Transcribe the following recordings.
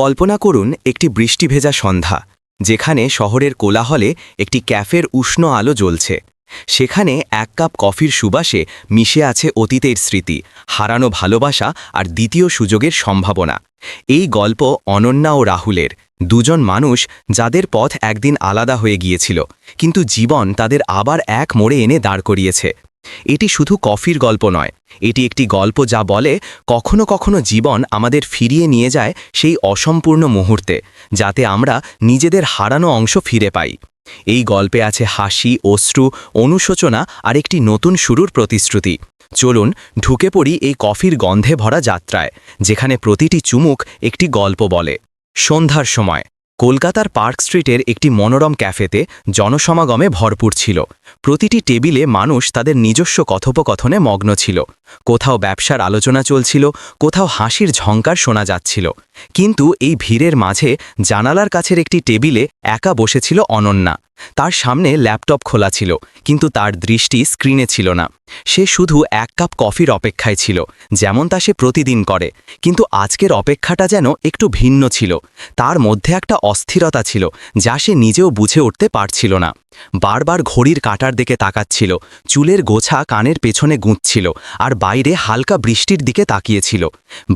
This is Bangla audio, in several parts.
কল্পনা করুন একটি বৃষ্টি ভেজা সন্ধ্যা, যেখানে শহরের কোলাহলে একটি ক্যাফের উষ্ণ আলো জ্বলছে। সেখানে এক কাপ কফির সুবাসে মিশে আছে অতীতের স্মৃতি, হারানো ভালোবাসা আর দ্বিতীয় সুযোগের সম্ভাবনা। এই গল্প অনন্যা ও রাহুলের, দুজন মানুষ যাদের পথ একদিন আলাদা হয়ে গিয়েছিল, কিন্তু জীবন তাদের আবার এক মোড়ে এনে দাঁড় করিয়েছে। এটি শুধু কফির গল্প নয়, এটি একটি গল্প যা বলে কখনো কখনো জীবন আমাদের ফিরিয়ে নিয়ে যায় সেই অসম্পূর্ণ মুহূর্তে, যাতে আমরা নিজেদের হারানো অংশ ফিরে পাই। এই গল্পে আছে হাসি, অশ্রু, অনুশোচনা আর একটি নতুন শুরুর প্রতিশ্রুতি। চলুন ঢুকে পড়ি এই কফির গন্ধে ভরা যাত্রায়, যেখানে প্রতিটি চুমুক একটি গল্প বলে। সন্ধ্যার সময়। কলকাতার পার্ক স্ট্রিটের একটি মনোরম ক্যাফেতে জনসমাগমে ভরপুর ছিল। প্রতিটি টেবিলে মানুষ তাদের নিজস্ব কথোপকথনে মগ্ন ছিল। কোথাও ব্যবসার আলোচনা চলছিল, কোথাও হাসির ঝঙ্কার শোনা যাচ্ছিল। কিন্তু এই ভিড়ের মাঝে জানালার কাছের একটি টেবিলে একা বসেছিল অনন্যা। তার সামনে ল্যাপটপ খোলা ছিল, কিন্তু তার দৃষ্টি স্ক্রিনে ছিল না। সে শুধু এক কাপ কফির অপেক্ষায় ছিল, যেমন তা সে প্রতিদিন করে। কিন্তু আজকের অপেক্ষাটা যেন একটু ভিন্ন ছিল। তার মধ্যে একটা অস্থিরতা ছিল, যা সে নিজেও বুঝে উঠতে পারছিল না। বারবার ঘড়ির কাটার দিকে তাকাচ্ছিল, চুলের গোছা কানের পেছনে গুঁজছিল আর বাইরে হালকা বৃষ্টির দিকে তাকিয়েছিল।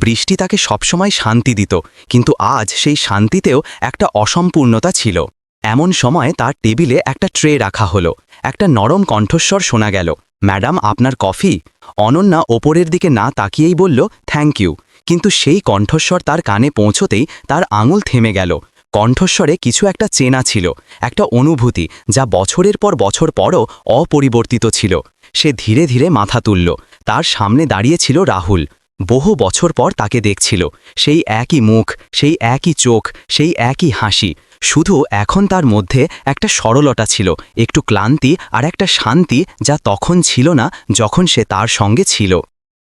বৃষ্টি তাকে সবসময় শান্তি দিত, কিন্তু আজ সেই শান্তিতেও একটা অসম্পূর্ণতা ছিল। এমন সময় তার টেবিলে একটা ট্রে রাখা হলো, একটা নরম কণ্ঠস্বর শোনা গেল, ম্যাডাম, আপনার কফি? অনন্যা ওপরের দিকে না তাকিয়েই বলল, থ্যাংক ইউ। কিন্তু সেই কণ্ঠস্বর তার কানে পৌঁছতেই তার আঙুল থেমে গেল কণ্ঠস্বরে কিছু একটা চেনা ছিল, একটা অনুভূতি যা বছরের পর বছর পরও অপরিবর্তিত ছিল। সে ধীরে ধীরে মাথা তুলল, তার সামনে দাঁড়িয়েছিল রাহুল। বহু বছর পর তাকে দেখছিল, সেই একই মুখ, সেই একই চোখ, সেই একই হাসি। শুধু এখন তার মধ্যে একটা সরলতা ছিল, একটু ক্লান্তি আর একটা শান্তি যা তখন ছিল না যখন সে তার সঙ্গে ছিল।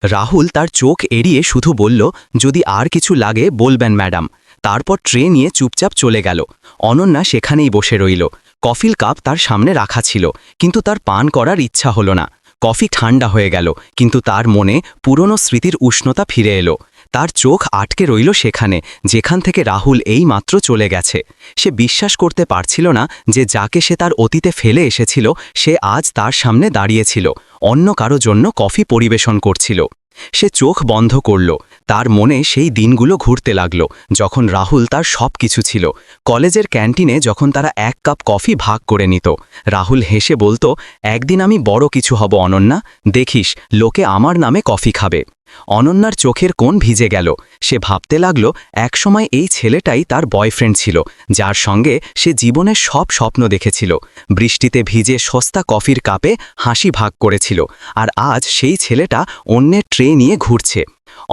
রাহুল তার চোখ এড়িয়ে শুধু বলল, যদি আর কিছু লাগে বলবেন, ম্যাডাম। তারপর ট্রে নিয়ে চুপচাপ চলে গেল। অনন্যা সেখানেই বসে রইল। কফিল কাপ তার সামনে রাখা ছিল, কিন্তু তার পান করার ইচ্ছা হলো না। কফি ঠান্ডা হয়ে গেল, কিন্তু তার মনে পুরনো স্মৃতির উষ্ণতা ফিরে এলো। তার চোখ আটকে রইল সেখানে, যেখান থেকে রাহুল এই মাত্র চলে গেছে। সে বিশ্বাস করতে পারছিল না যে যাকে সে তার অতীতে ফেলে এসেছিল, সে আজ তার সামনে দাঁড়িয়েছিল। অন্য কারও জন্য কফি পরিবেশন করছিল। সে চোখ বন্ধ করল। তার মনে সেই দিনগুলো ঘুরতে লাগল, যখন রাহুল তার সব কিছু ছিল। কলেজের ক্যান্টিনে যখন তারা এক কাপ কফি ভাগ করে নিত, রাহুল হেসে বলতো, একদিন আমি বড় কিছু হব অনন্যা, দেখিস, লোকে আমার নামে কফি খাবে। অনন্যার চোখের কোণ ভিজে গেল। সে ভাবতে লাগল, একসময় এই ছেলেটাই তার বয়ফ্রেন্ড ছিল, যার সঙ্গে সে জীবনের সব স্বপ্ন দেখেছিল। বৃষ্টিতে ভিজে সস্তা কফির কাপে হাসি ভাগ করেছিল, আর আজ সেই ছেলেটা অন্যের ট্রে নিয়ে ঘুরছে।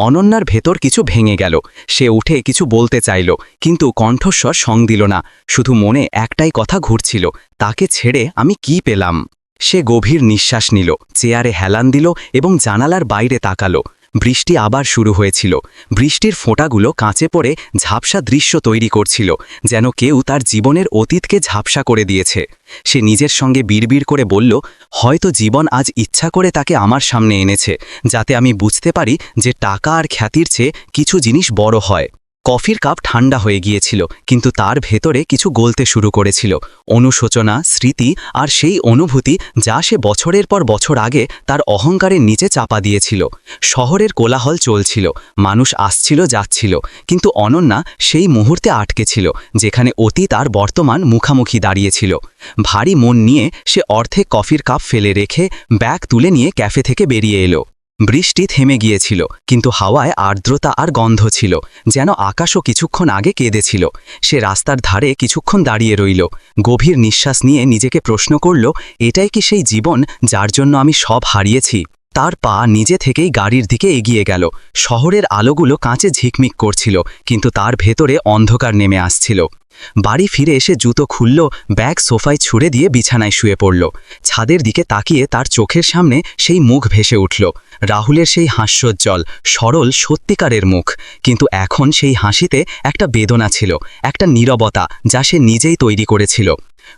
অনন্যার ভেতর কিছু ভেঙে গেল, সে উঠে কিছু বলতে চাইল, কিন্তু কণ্ঠস্বর সং দিল না, শুধু মনে একটাই কথা ঘুরছিল, তাকে ছেড়ে আমি কি পেলাম? সে গভীর নিঃশ্বাস নিল, চেয়ারে হেলান দিল এবং জানালার বাইরে তাকালো। বৃষ্টি আবার শুরু হয়েছিল। বৃষ্টির ফোঁটাগুলো কাঁচে পড়ে ঝাপসা দৃশ্য তৈরি করছিল, যেন কেউ তার জীবনের অতীতকে ঝাপসা করে দিয়েছে। সে নিজের সঙ্গে বিড়বিড় করে বলল, হয়তো জীবন আজ ইচ্ছা করে তাকে আমার সামনে এনেছে, যাতে আমি বুঝতে পারি যে টাকা আর খ্যাতির চেয়ে কিছু জিনিস বড় হয়। কফির কাপ ঠান্ডা হয়ে গিয়েছিল, কিন্তু তার ভেতরে কিছু গলতে শুরু করেছিল। অনুশোচনা, স্মৃতি আর সেই অনুভূতি যা সে বছরের পর বছর আগে তার অহংকারের নিচে চাপা দিয়েছিল। শহরের কোলাহল চলছিল, মানুষ আসছিল, যাচ্ছিল, কিন্তু অনন্যা সেই মুহূর্তে আটকে ছিল, যেখানে অতীত আর বর্তমান মুখামুখি দাঁড়িয়েছিল। ভারী মন নিয়ে সে অর্ধেক কফির কাপ ফেলে রেখে ব্যাগ তুলে নিয়ে ক্যাফে থেকে বেরিয়ে এলো। বৃষ্টি থেমে গিয়েছিল, কিন্তু হাওয়ায় আর্দ্রতা আর গন্ধ ছিল, যেন আকাশও কিছুক্ষণ আগে কেঁদেছিল। সে রাস্তার ধারে কিছুক্ষণ দাঁড়িয়ে রইল। গভীর নিঃশ্বাস নিয়ে নিজেকে প্রশ্ন করল, এটাই কি সেই জীবন যার জন্য আমি সব হারিয়েছি? তার পা নিজে থেকেই গাড়ির দিকে এগিয়ে গেল। শহরের আলোগুলো কাঁচে ঝিকমিক করছিল, কিন্তু তার ভেতরে অন্ধকার নেমে আসছিল। বাড়ি ফিরে এসে জুতো খুলল, ব্যাগ সোফায় ছুড়ে দিয়ে বিছানায় শুয়ে পড়ল। ছাদের দিকে তাকিয়ে তার চোখের সামনে সেই মুখ ভেসে উঠল। রাহুলের সেই হাস্যোজ্জ্বল, সরল, সত্যিকারের মুখ। কিন্তু এখন সেই হাসিতে একটা বেদনা ছিল, একটা নীরবতা যা সে নিজেই তৈরি করেছিল।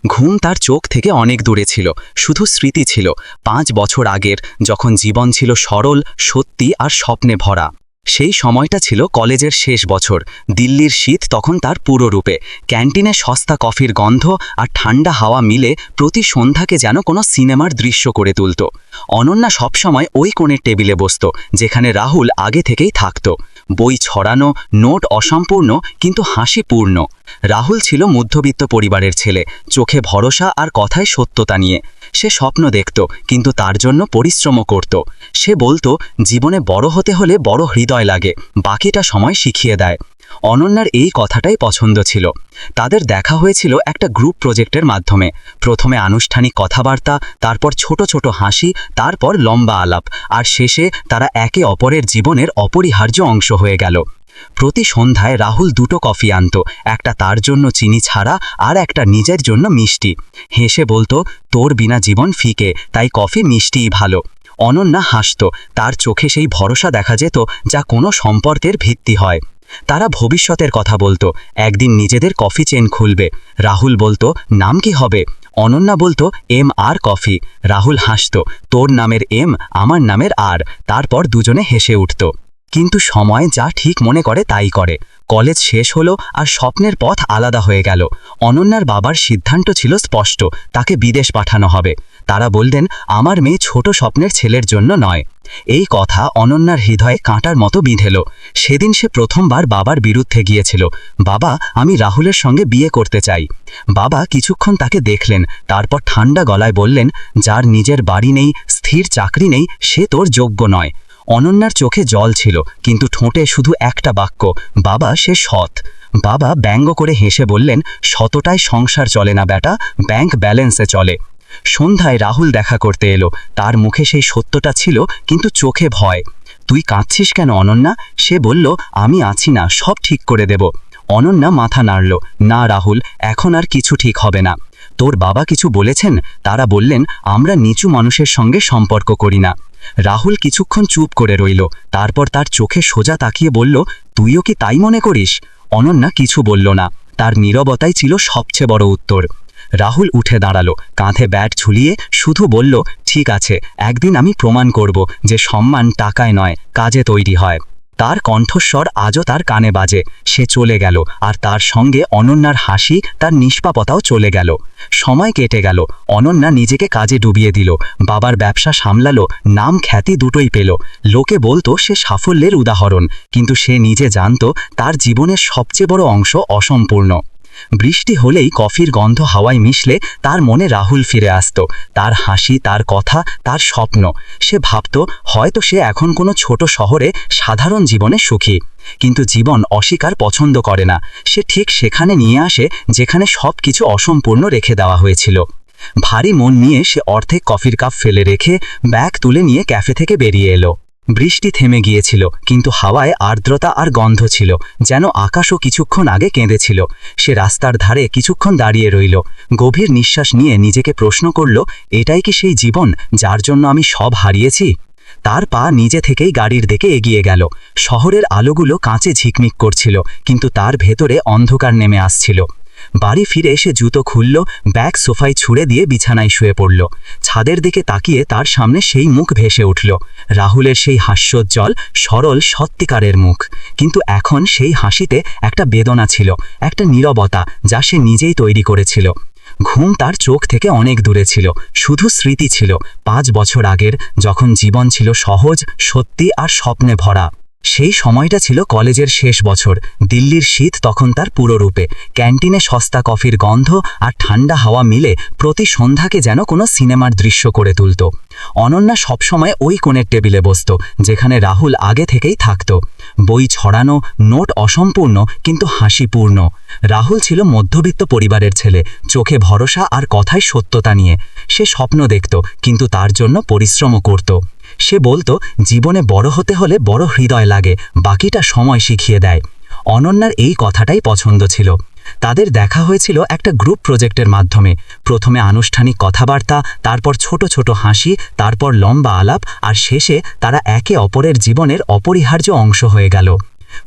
ঘুম তার চোখ থেকে অনেক দূরে ছিল, শুধু স্মৃতি ছিল, পাঁচ বছর আগের যখন জীবন ছিল সরল, সত্যি আর স্বপ্নে ভরা। সেই সময়টা ছিল কলেজের শেষ বছর, দিল্লির শীত তখন তার পুরো রূপে, ক্যান্টিনে সস্তা কফির গন্ধ আর ঠান্ডা হাওয়া মিলে প্রতি সন্ধ্যাকে যেন কোনো সিনেমার দৃশ্য করে তুলত। অনন্যা সবসময় ওই কোণের টেবিলে বসত, যেখানে রাহুল আগে থেকেই থাকত। বই ছড়ানো, নোট অসম্পূর্ণ, কিন্তু হাসিপূর্ণ। রাহুল ছিল মধ্যবিত্ত পরিবারের ছেলে, চোখে ভরসা আর কথায় সত্যতা নিয়ে। সে স্বপ্ন দেখত, কিন্তু তার জন্য পরিশ্রম করত। সে বলতো, জীবনে বড় হতে হলে বড় হৃদয় লাগে, বাকিটা সময় শিখিয়ে দেয়। অনন্যার এই কথাটাই পছন্দ ছিল। তাদের দেখা হয়েছিল একটা গ্রুপ প্রজেক্টের মাধ্যমে। প্রথমে আনুষ্ঠানিক কথাবার্তা, তারপর ছোট ছোট হাসি, তারপর লম্বা আলাপ, আর শেষে তারা একে অপরের জীবনের অপরিহার্য অংশ হয়ে গেল। প্রতি সন্ধ্যায় রাহুল দুটো কফি আনত, একটা তার জন্য চিনি ছাড়া আর একটা নিজের জন্য মিষ্টি। হেসে বলতো, তোর বিনা জীবন ফিকে, তাই কফি মিষ্টিই ভালো। অনন্যা হাসত, তার চোখে সেই ভরসা দেখা যেত যা কোনো সম্পর্কের ভিত্তি হয়। তারা ভবিষ্যতের কথা বলতো। একদিন নিজেদের কফি চেন খুলবে। রাহুল বলতো, নাম কি হবে? অনন্যা বলতো, এম আর কফি। রাহুল হাসত, তোর নামের এম, আমার নামের আর। তারপর দুজনে হেসে উঠত। কিন্তু সময় যা ঠিক মনে করে তাই করে। কলেজ শেষ হলো আর স্বপ্নের পথ আলাদা হয়ে গেল। অনন্যার বাবার সিদ্ধান্ত ছিল স্পষ্ট, তাকে বিদেশ পাঠানো হবে। তারা বললেন, আমার মেয়ে ছোট স্বপ্নের ছেলের জন্য নয়। এই কথা অনন্যার হৃদয়ে কাঁটার মতো বিঁধেল। সেদিন সে প্রথমবার বাবার বিরুদ্ধে গিয়েছিল। বাবা, আমি রাহুলের সঙ্গে বিয়ে করতে চাই। বাবা কিছুক্ষণ তাকে দেখলেন, তারপর ঠান্ডা গলায় বললেন, যার নিজের বাড়ি নেই, স্থির চাকরি নেই, সে তোর যোগ্য নয়। অনন্যার চোখে জল ছিল, কিন্তু ঠোঁটে শুধু একটা বাক্য, বাবা, সে সৎ। বাবা ব্যঙ্গ করে হেসে বললেন শতটায় সংসার চলে না বেটা, ব্যাংক ব্যালেন্সে চলে। সন্ধ্যায় রাহুল দেখা করতে এলো। তার মুখে সেই সত্যটা ছিল, কিন্তু চোখে ভয়। তুই কাঁদছিস কেন, অনন্যা? সে বলল, আমি আছি না, সব ঠিক করে দেব। অনন্যা মাথা নাড়ল, না রাহুল, এখন আর কিছু ঠিক হবে না। তোর বাবা কিছু বলেছেন? তারা বললেন, আমরা নিচু মানুষের সঙ্গে সম্পর্ক করি না। রাহুল কিছুক্ষণ চুপ করে রইল, তারপর তার চোখে সোজা তাকিয়ে বলল, তুইও কি তাই মনে করিস? অনন্যা কিছু বলল না। তার নীরবতাই ছিল সবচেয়ে বড় উত্তর। রাহুল উঠে দাঁড়াল, কাঁধে ব্যাট ঝুলিয়ে শুধু বলল, ঠিক আছে, একদিন আমি প্রমাণ করব যে সম্মান টাকায় নয়, কাজে তৈরি হয়। তার কণ্ঠস্বর আজও তার কানে বাজে। সে চলে গেল, আর তার সঙ্গে অনন্যার হাসি, তার নিষ্পাপতাও চলে গেল। সময় কেটে গেল, অনন্যা নিজেকে কাজে ডুবিয়ে দিল, বাবার ব্যবসা সামলালো, নাম খ্যাতি দুটোই পেল। লোকে বলতো, সে সাফল্যের উদাহরণ। কিন্তু সে নিজে জানত, তার জীবনের সবচেয়ে বড় অংশ অসম্পূর্ণ। বৃষ্টি হলেই কফির গন্ধ হাওয়ায় মিশলে তার মনে রাহুল ফিরে আসত। তার হাসি, তার কথা, তার স্বপ্ন। সে ভাবত, হয়তো সে এখন কোনো ছোট শহরে সাধারণ জীবনে সুখী। কিন্তু জীবন অস্বীকার পছন্দ করে না। সে ঠিক সেখানে নিয়ে আসে, যেখানে সব কিছু অসম্পূর্ণ রেখে দেওয়া হয়েছিল। ভারী মন নিয়ে সে অর্ধেক কফির কাপ ফেলে রেখে ব্যাগ তুলে নিয়ে ক্যাফে থেকে বেরিয়ে এলো। বৃষ্টি থেমে গিয়েছিল, কিন্তু হাওয়ায় আর্দ্রতা আর গন্ধ ছিল, যেন আকাশও কিছুক্ষণ আগে কেঁদেছিল। সে রাস্তার ধারে কিছুক্ষণ দাঁড়িয়ে রইল। গভীর নিঃশ্বাস নিয়ে নিজেকে প্রশ্ন করল, এটাই কি সেই জীবন যার জন্য আমি সব হারিয়েছি? তার পা নিজে থেকেই গাড়ির দিকে এগিয়ে গেল। শহরের আলোগুলো কাঁচে ঝিকমিক করছিল, কিন্তু তার ভেতরে অন্ধকার নেমে আসছিল। বাড়ি ফিরে এসে জুতো খুলল, ব্যাগ সোফায় ছুঁড়ে দিয়ে বিছানায় শুয়ে পড়ল। ছাদের দিকে তাকিয়ে তার সামনে সেই মুখ ভেসে উঠল। রাহুলের সেই হাস্যোজ্জ্বল, সরল, সত্যিকারের মুখ। কিন্তু এখন সেই হাসিতে একটা বেদনা ছিল, একটা নীরবতা যা সে নিজেই তৈরি করেছিল। ঘুম তার চোখ থেকে অনেক দূরে ছিল, শুধু স্মৃতি ছিল, পাঁচ বছর আগের যখন জীবন ছিল সহজ, সত্যি আর স্বপ্নে ভরা। সেই সময়টা ছিল কলেজের শেষ বছর। দিল্লির শীত তখন তার পুরো রূপে। ক্যান্টিনে সস্তা কফির গন্ধ আর ঠান্ডা হাওয়া মিলে প্রতি সন্ধ্যাকে যেন কোনো সিনেমার দৃশ্য করে তুলত। অনন্যা সবসময় ওই কোণের টেবিলে বসত, যেখানে রাহুল আগে থেকেই থাকত। বই ছড়ানো, নোট অসম্পূর্ণ, কিন্তু হাসিপূর্ণ। রাহুল ছিল মধ্যবিত্ত পরিবারের ছেলে, চোখে ভরসা আর কথায় সত্যতা নিয়ে। সে স্বপ্ন দেখত, কিন্তু তার জন্য পরিশ্রমও করত। সে বলতো, জীবনে বড় হতে হলে বড় হৃদয় লাগে, বাকিটা সময় শিখিয়ে দেয়। অনন্যার এই কথাটাই পছন্দ ছিল। তাদের দেখা হয়েছিল একটা গ্রুপ প্রজেক্টের মাধ্যমে। প্রথমে আনুষ্ঠানিক কথাবার্তা, তারপর ছোট ছোট হাসি, তারপর লম্বা আলাপ, আর শেষে তারা একে অপরের জীবনের অপরিহার্য অংশ হয়ে গেল।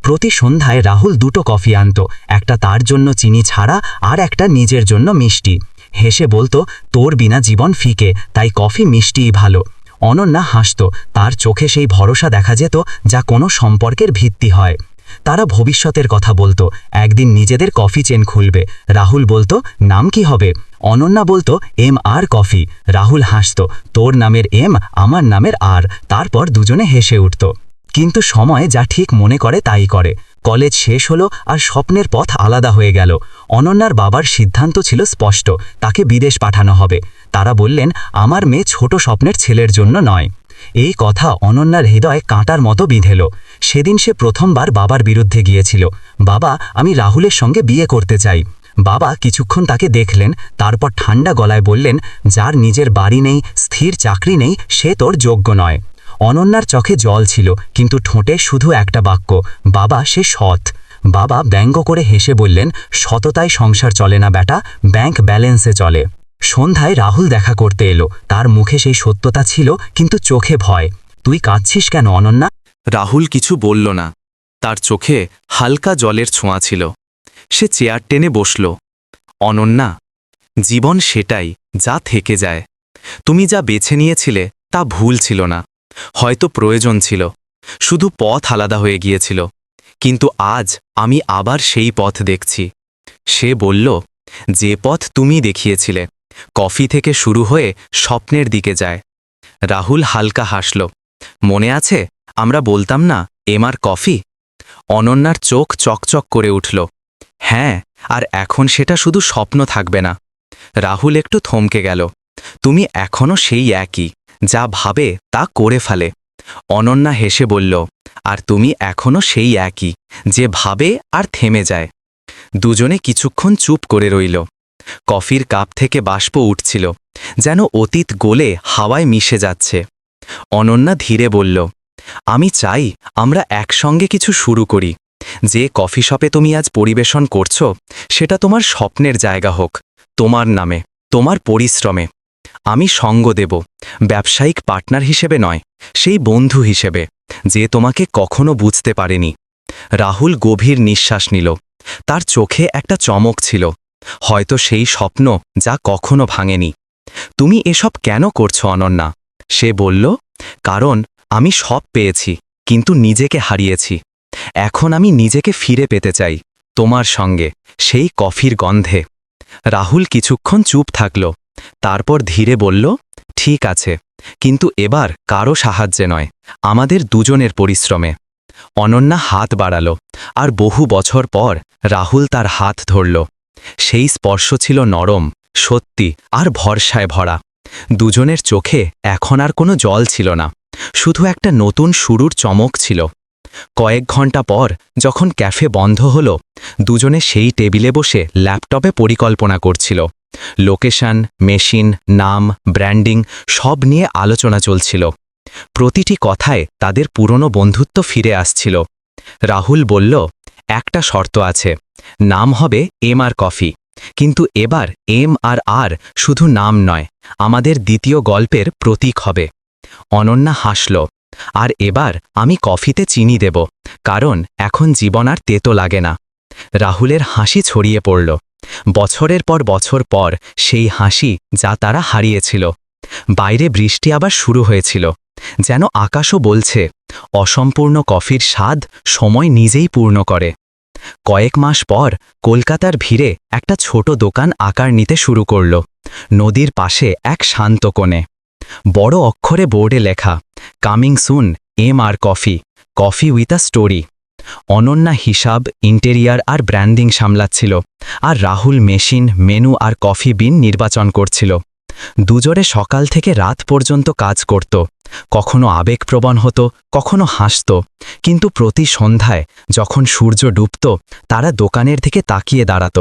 প্রতি সন্ধ্যায় রাহুল দুটো কফি আনত, একটা তার জন্য চিনি ছাড়া আর একটা নিজের জন্য মিষ্টি। হেসে বলতো, তোর বিনা জীবন ফিকে, তাই কফি মিষ্টিই ভালো। অনন্যা হাসত। তার চোখে সেই ভরসা দেখা যেত যা কোনো সম্পর্কের ভিত্তি হয়। তারা ভবিষ্যতের কথা বলতো। একদিন নিজেদের কফি চেন খুলবে। রাহুল বলতো, নাম কি হবে? অনন্যা বলতো, এম আর কফি। রাহুল হাসত, তোর নামের এম, আমার নামের আর। তারপর দুজনে হেসে উঠত। কিন্তু সময় যা ঠিক মনে করে তাই করে। কলেজ শেষ হলো আর স্বপ্নের পথ আলাদা হয়ে গেল। অনন্যার বাবার সিদ্ধান্ত ছিল স্পষ্ট, তাকে বিদেশ পাঠানো হবে। তারা বললেন, আমার মেয়ে ছোট স্বপ্নের ছেলের জন্য নয়। এই কথা অনন্যার হৃদয়ে কাঁটার মতো বিঁধেল। সেদিন সে প্রথমবার বাবার বিরুদ্ধে গিয়েছিল। বাবা, আমি রাহুলের সঙ্গে বিয়ে করতে চাই। বাবা কিছুক্ষণ তাকে দেখলেন, তারপর ঠান্ডা গলায় বললেন, যার নিজের বাড়ি নেই, স্থির চাকরি নেই, সে তোর যোগ্য নয়। অনন্যার চোখে জল ছিল, কিন্তু ঠোঁটে শুধু একটা বাক্য, বাবা, সে সৎ। বাবা ব্যঙ্গ করে হেসে বললেন, সততায় সংসার চলে না বেটা, ব্যাংক ব্যালেন্সে চলে। সন্ধ্যায় রাহুল দেখা করতে এলো। তার মুখে সেই সত্যতা ছিল, কিন্তু চোখে ভয়। তুই কাঁদছিস কেন, অনন্যা? রাহুল কিছু বলল না। তার চোখে হালকা জলের ছোঁয়া ছিল। সে চেয়ার টেনে বসল। অনন্যা, জীবন সেটাই, যা থেকে যায়। তুমি যা বেছে নিয়েছিলে, তা ভুল ছিল না। হয়তো প্রয়োজন ছিল। শুধু পথ আলাদা হয়ে গিয়েছিল। কিন্তু আজ আমি আবার সেই পথ দেখছি। সে বলল, যে পথ তুমি দেখিয়েছিলে কফি থেকে শুরু হয়ে স্বপ্নের দিকে যায়। রাহুল হালকা হাসল, মনে আছে? আমরা বলতাম না এমার কফি? অনন্যার চোখ চকচক করে উঠল হ্যাঁ আর এখন সেটা শুধু স্বপ্ন থাকবে না। রাহুল একটু থমকে গেল, তুমি এখনও সেই একই, যা ভাবে তা করে ফেলে। অনন্যা হেসে বলল, আর তুমি এখনও সেই একই, যে ভাবে আর থেমে যায়। দুজনে কিছুক্ষণ চুপ করে রইল। কফির কাপ থেকে বাষ্প উঠছিল, যেন অতীত গোলে হাওয়ায় মিশে যাচ্ছে। অনন্যা ধীরে বলল, আমি চাই আমরা একসঙ্গে কিছু শুরু করি। যে কফি শপে তুমি আজ পরিবেশন করছ, সেটা তোমার স্বপ্নের জায়গা হোক, তোমার নামে, তোমার পরিশ্রমে। আমি সঙ্গ দেব, ব্যবসায়িক পার্টনার হিসেবে নয়, সেই বন্ধু হিসেবে, যে তোমাকে কখনো বুঝতে পারেনি। রাহুল গভীর নিঃশ্বাস নিল। তার চোখে একটা চমক ছিল। হয়তো সেই স্বপ্ন যা কখনো ভাঙেনি। তুমি এসব কেন করছ, অনন্যা? সে বলল, কারণ আমি সব পেয়েছি, কিন্তু নিজেকে হারিয়েছি। এখন আমি নিজেকে ফিরে পেতে চাই, তোমার সঙ্গে, সেই কফির গন্ধে। রাহুল কিছুক্ষণ চুপ থাকল, তারপর ধীরে বলল, ঠিক আছে, কিন্তু এবার কারও সাহায্যে নয়, আমাদের দুজনের পরিশ্রমে। অনন্যা হাত বাড়াল, আর বহু বছর পর রাহুল তার হাত ধরল। সেই স্পর্শ ছিল নরম, সত্যি, আর ভরসায় ভরা। দুজনের চোখে এখন আর কোনো জল ছিল না, শুধু একটা নতুন শুরুর চমক ছিল। কয়েক ঘণ্টা পর, যখন ক্যাফে বন্ধ হল, দুজনে সেই টেবিলে বসে ল্যাপটপে পরিকল্পনা করছিল। লোকেশন, মেশিন, নাম, ব্র্যান্ডিং, সব নিয়ে আলোচনা চলছিল। প্রতিটি কথায় তাদের পুরনো বন্ধুত্ব ফিরে আসছিল। রাহুল বলল, একটা শর্ত আছে। নাম হবে এম আর কফি। কিন্তু এবার এম আর আর শুধু নাম নয়, আমাদের দ্বিতীয় গল্পের প্রতীক হবে। অনন্যা হাসল, আর এবার আমি কফিতে চিনি দেব, কারণ এখন জীবন আর তেতো লাগে না। রাহুলের হাসি ছড়িয়ে পড়ল। বছরের পর বছর পর সেই হাসি যা তারা হারিয়েছিল। বাইরে বৃষ্টি আবার শুরু হয়েছিল, যেন আকাশও বলছে, অসম্পূর্ণ কফির স্বাদ সময় নিজেই পূর্ণ করে। কয়েক মাস পর কলকাতার ভিড়ে একটা ছোট দোকান আকার নিতে শুরু করল। নদীর পাশে এক শান্ত কোণে। বড় অক্ষরে বোর্ডে লেখা, coming soon, M R coffee coffee with a story. Ananya হিসাব, ইন্টেরিয়ার আর ব্র্যান্ডিং সামলাচ্ছিল। আর রাহুল মেশিন, মেনু আর কফি বিন নির্বাচন করছিল। দুজরে সকাল থেকে রাত পর্যন্ত কাজ করত। কখনো আবেগপ্রবণ হতো, কখনো হাসত। কিন্তু প্রতি সন্ধ্যায় যখন সূর্য ডুবত, তারা দোকানের দিকে তাকিয়ে দাঁড়াত,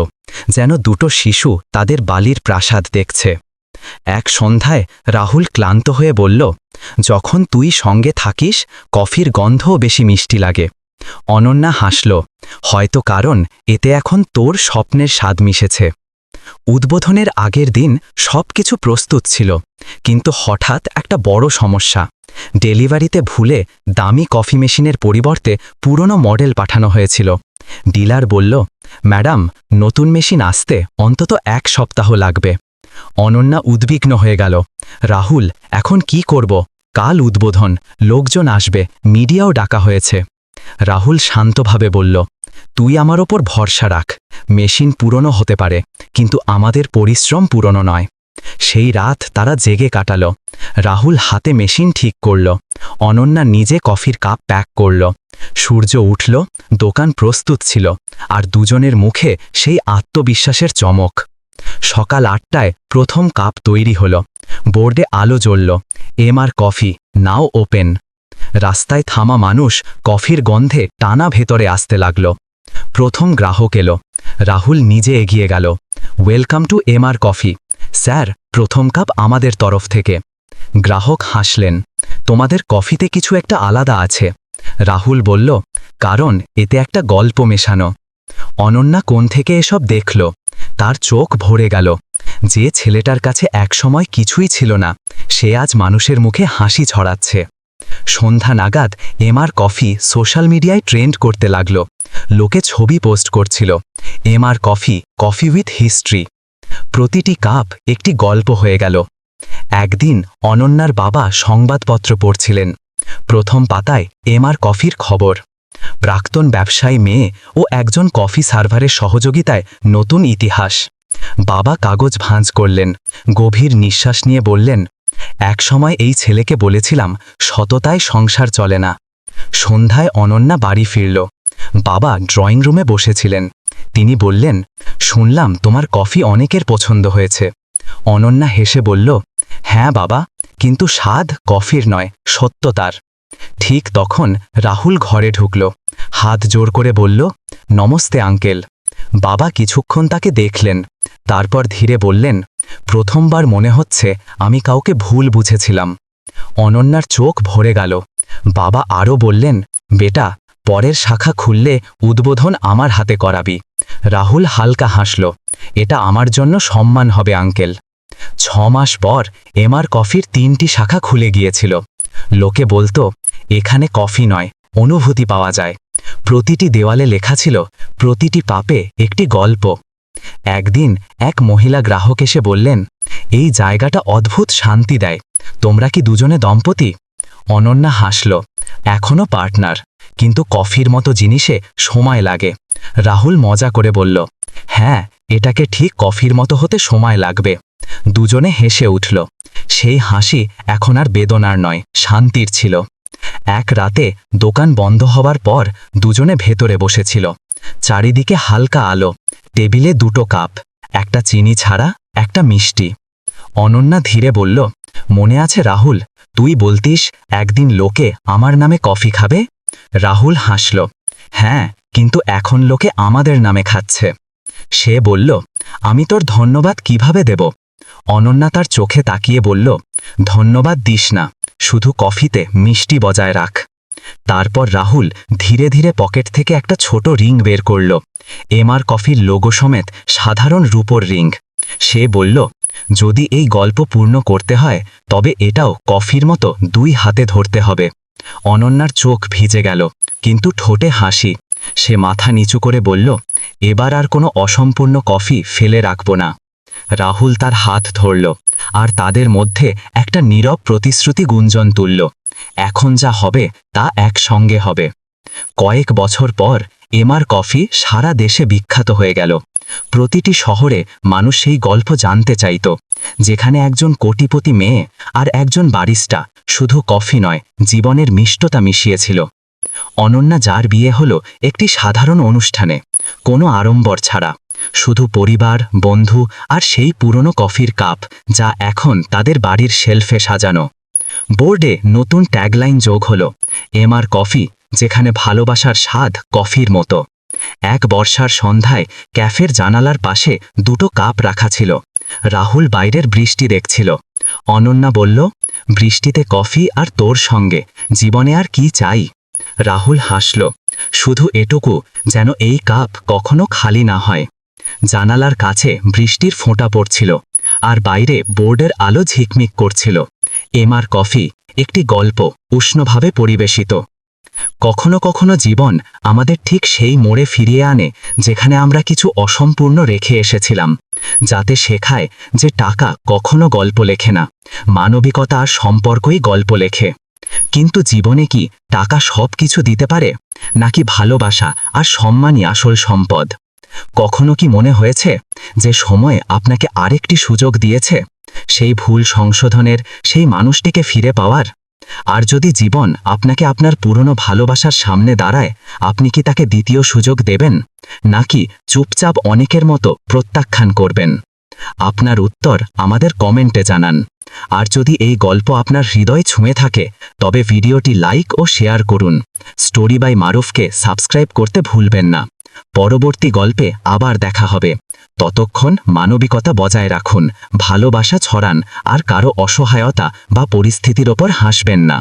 যেন দুটো শিশু তাদের বালির প্রাসাদ দেখছে। এক সন্ধ্যায় রাহুল ক্লান্ত হয়ে বলল, যখন তুই সঙ্গে থাকিস, কফির গন্ধও বেশি মিষ্টি লাগে। অনন্যা হাসল, হয়তো কারণ এতে এখন তোর স্বপ্নের স্বাদ মিশেছে। উদ্বোধনের আগের দিন সব কিছু প্রস্তুত ছিল, কিন্তু হঠাৎ একটা বড় সমস্যা। ডেলিভারিতে ভুলে দামি কফি মেশিনের পরিবর্তে পুরনো মডেল পাঠানো হয়েছিল। ডিলার বলল, ম্যাডাম, নতুন মেশিন আসতে অন্তত এক সপ্তাহ লাগবে। অনন্যা উদ্বিগ্ন হয়ে গেল, রাহুল, এখন কি করব? কাল উদ্বোধন, লোকজন আসবে, মিডিয়াও ডাকা হয়েছে। রাহুল শান্তভাবে বলল তুই আমার ওপর ভরসা রাখ। মেশিন পুরনো হতে পারে, কিন্তু আমাদের পরিশ্রম পুরনো নয়। সেই রাত তারা জেগে কাটালো। রাহুল হাতে মেশিন ঠিক করল। অনন্যা নিজে কফির কাপ প্যাক করল। সূর্য উঠল, দোকান প্রস্তুত ছিল, আর দুজনের মুখে সেই আত্মবিশ্বাসের চমক। সকাল আটটায় প্রথম কাপ তৈরি হল। বোর্ডে আলো জ্বলল। M R coffee, now open. রাস্তায় থামা মানুষ কফির গন্ধে টানা ভেতরে আসতে লাগল। প্রথম গ্রাহক এলো। রাহুল নিজে এগিয়ে গেল। Welcome to M R coffee sir, প্রথম কাপ আমাদের তরফ থেকে। গ্রাহক হাসলেন। তোমাদের কফিতে কিছু একটা আলাদা আছে। রাহুল বলল, কারণ এতে একটা গল্প মেশানো। অনন্যা কোন থেকে এসব দেখল। তার চোখ ভরে গেল। যে ছেলেটার কাছে একসময় কিছুই ছিল না, সে আজ মানুষের মুখে হাসি ছড়াচ্ছে। সন্ধ্যা নাগাদ এমআর কফি সোশ্যাল মিডিয়ায় ট্রেন্ড করতে লাগল। লোকে ছবি পোস্ট করছিল। MR coffee coffee with history. প্রতিটি কাপ একটি গল্প হয়ে গেল। একদিন অনন্যার বাবা সংবাদপত্র পড়ছিলেন। প্রথম পাতায় এমআর কফির খবর। প্রাক্তন ব্যবসায়ী মেয়ে ও একজন কফি সার্ভারের সহযোগিতায় নতুন ইতিহাস। বাবা কাগজ ভাঁজ করলেন। গভীর নিঃশ্বাস নিয়ে বললেন একসময় এই ছেলেকে বলেছিলাম, সততায় সংসার চলে না। সন্ধ্যায় অনন্যা বাড়ি ফিরল। বাবা ড্রয়িং রুমে বসেছিলেন। তিনি বললেন, শুনলাম তোমার কফি অনেকের পছন্দ হয়েছে। অনন্যা হেসে বলল হ্যাঁ বাবা, কিন্তু স্বাদ কফির নয় সত্যতার ঠিক তখন রাহুল ঘরে ঢুকল। হাত জোর করে বলল, নমস্তে আঙ্কেল। বাবা কিছুক্ষণ তাকে দেখলেন। তারপর ধীরে বললেন, প্রথমবার মনে হচ্ছে আমি কাউকে ভুল বুঝেছিলাম। অনন্যার চোখ ভরে গেল। বাবা আরও বললেন, বেটা, পরের শাখা খুললে উদ্বোধন আমার হাতে করাবি। রাহুল হালকা হাসল, এটা আমার জন্য সম্মান হবে, আঙ্কেল। ছ মাস পর এমআর কফির তিনটি শাখা খুলে গিয়েছিল। লোকে বলতো, এখানে কফি নয়, অনুভূতি পাওয়া যায়। প্রতিটি দেওয়ালে লেখা ছিল, প্রতিটি পাপে একটি গল্প। একদিন এক মহিলা গ্রাহক এসে বললেন, এই জায়গাটা অদ্ভুত শান্তি দেয়। তোমরা কি দুজনে দম্পতি? অনন্যা হাসল এখনও পার্টনার, কিন্তু কফির মতো জিনিসে সময় লাগে। রাহুল মজা করে বলল হ্যাঁ এটাকে ঠিক কফির মতো হতে সময় লাগবে। দুজনে হেসে উঠল, সেই হাসি এখন আর বেদনার নয়, শান্তির ছিল। এক রাতে দোকান বন্ধ হবার পর দুজনে ভেতরে বসেছিল। চারিদিকে হালকা আলো, টেবিলে দুটো কাপ, একটা চিনি ছাড়া, একটা মিষ্টি। অনন্যা ধীরে বলল, মনে আছে রাহুল, তুই বলতিস একদিন লোকে আমার নামে কফি খাবে? রাহুল হাসল হ্যাঁ কিন্তু এখন লোকে আমাদের নামে খাচ্ছে। সে বলল, আমি তোর ধন্যবাদ কীভাবে দেব? অনন্যা তার চোখে তাকিয়ে বলল, ধন্যবাদ দিস না। শুধু কফিতে মিষ্টি বজায় রাখ। তারপর রাহুল ধীরে ধীরে পকেট থেকে একটা ছোট রিং বের করল। এমআর কফির লোগো সমেত সাধারণ রূপোর রিং। সে বলল, যদি এই গল্প পূর্ণ করতে হয়, তবে এটাও কফির মতো দুই হাতে ধরতে হবে অনন্যার চোখ ভিজে গেল, কিন্তু ঠোঁটে হাসি। সে মাথা নিচু করে বলল, এবার আর কোনো অসম্পূর্ণ কফি ফেলে রাখব না। রাহুল তার হাত ধরল আর তাদের মধ্যে একটা নীরব প্রতিশ্রুতি গুঞ্জন তুলল। এখন যা হবে তা একসঙ্গে হবে। কয়েক বছর পর এমআর কফি সারা দেশে বিখ্যাত হয়ে গেল। প্রতিটি শহরে মানুষ সেই গল্প জানতে চাইত, যেখানে একজন কোটিপতি মেয়ে আর একজন বারিস্টা শুধু কফি নয়, জীবনের মিষ্টতা মিশিয়েছিল। অনন্যা যার বিয়ে হলো একটি সাধারণ অনুষ্ঠানে, কোনো আড়ম্বর ছাড়া। শুধু পরিবার, বন্ধু আর সেই পুরনো কফির কাপ যা এখন তাদের বাড়ির শেলফে সাজানো। বোর্ডে নতুন ট্যাগলাইন যোগ হল, এমআর কফি যেখানে ভালোবাসার স্বাদ কফির মতো। এক বর্ষার সন্ধ্যায় ক্যাফের জানালার পাশে দুটো কাপ রাখা ছিল। রাহুল বাইরের বৃষ্টি দেখছিল। অনন্যা বলল, বৃষ্টিতে কফি আর তোর সঙ্গে, জীবনে আর কি চাই? রাহুল হাসল, শুধু এটুকু, যেন এই কাপ কখনো খালি না হয়। জানালার কাছে বৃষ্টির ফোঁটা পড়ছিল আর বাইরে বোর্ডের আলো ঝিকমিক করছিল। এমআর কফি, একটি গল্প, উষ্ণভাবে পরিবেশিত। কখনো কখনো জীবন আমাদের ঠিক সেই মোড়ে ফিরিয়ে আনে যেখানে আমরা কিছু অসম্পূর্ণ রেখে এসেছিলাম, যাতে শেখায় যে টাকা কখনো গল্প লেখে না, মানবিকতা আর সম্পর্কই গল্প লেখে। কিন্তু জীবনে কি টাকা সব কিছু দিতে পারে, নাকি ভালোবাসা আর সম্মানই আসল সম্পদ? কখনো কি মনে হয়েছে যে সময় আপনাকে আরেকটি সুযোগ দিয়েছে? সেই ভুল সংশোধনের, সেই মানুষটিকে ফিরে পাওয়ার? আর যদি জীবন আপনাকে আপনার পুরনো ভালোবাসার সামনে দাঁড়ায়, আপনি কি তাকে দ্বিতীয় সুযোগ দেবেন? নাকি চুপচাপ অনেকের মতো প্রত্যাখ্যান করবেন? আপনার উত্তর আমাদের কমেন্টে জানান। আর যদি এই গল্প আপনার হৃদয় ছুঁয়ে থাকে, তবে ভিডিওটি লাইক ও শেয়ার করুন। স্টোরি বাই মারুফকে সাবস্ক্রাইব করতে ভুলবেন না। পরবর্তী গল্পে আবার দেখা হবে। ততক্ষণ মানবিকতা বজায় রাখুন, ভালোবাসা ছড়ান, আর কারও অসহায়তা বা পরিস্থিতির ওপর হাসবেন না।